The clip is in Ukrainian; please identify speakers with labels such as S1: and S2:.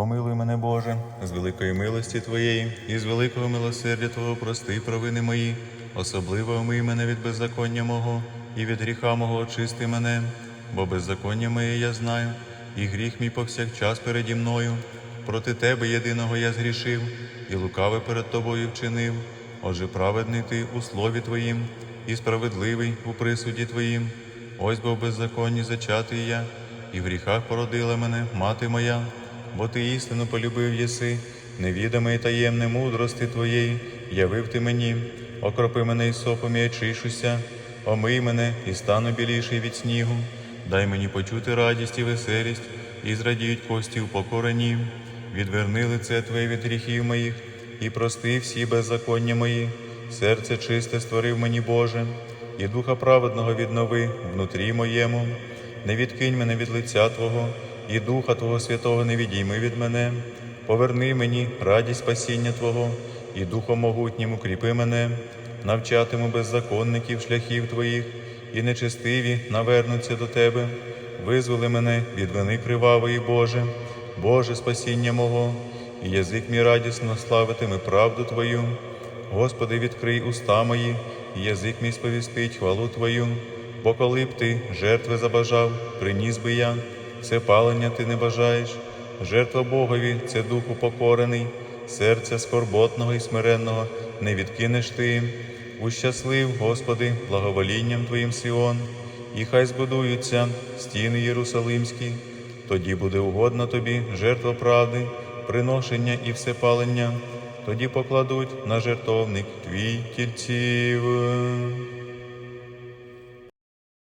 S1: Помилуй мене, Боже, з великої милості Твоєї і з великого милосердя Твого прости провини мої, особливо омий мене від беззаконня мого і від гріха мого очисти мене, бо беззаконня моє я знаю, і гріх мій повсякчас переді мною. Проти Тебе єдиного я згрішив, і лукаве перед Тобою вчинив. Отже, праведний ти у слові Твоїм, і справедливий у присуді Твоїм. Ось бо в беззаконні зачатий я, і в гріхах породила мене мати моя, бо ти істину полюбив єси, невідоме і таємне мудрости Твоєї, явив ти мені, окропи мене і сопом і очишуся, омий мене і стану біліший від снігу, дай мені почути радість і веселість, і зрадіють кості у покоренні, відверни лице Твоє від гріхів моїх, і прости всі беззаконня мої, серце чисте створив мені Боже, і духа праведного віднови внутрі моєму, не відкинь мене від лиця Твого, і Духа Твого Святого не відійми від мене, поверни мені радість спасіння Твого, і Духом могутнім укріпи мене, навчатиму беззаконників шляхів Твоїх, і нечестиві навернуться до Тебе, визволи мене від вини кривавої, Боже, Боже спасіння мого, і язик мій радісно славитиме правду Твою. Господи, відкрий уста мої, і язик мій сповістить хвалу Твою, бо коли б ти жертви забажав, приніс би я, це палення ти не бажаєш, жертва Богові це дух упокорений, серця скорботного і смиренного не відкинеш ти. Ущаслив, Господи, благоволінням Твоїм Сіон, і хай збудуються стіни Єрусалимські, тоді буде угодно тобі жертва правди, приношення і всепалення, тоді покладуть на жертовник твій тільців.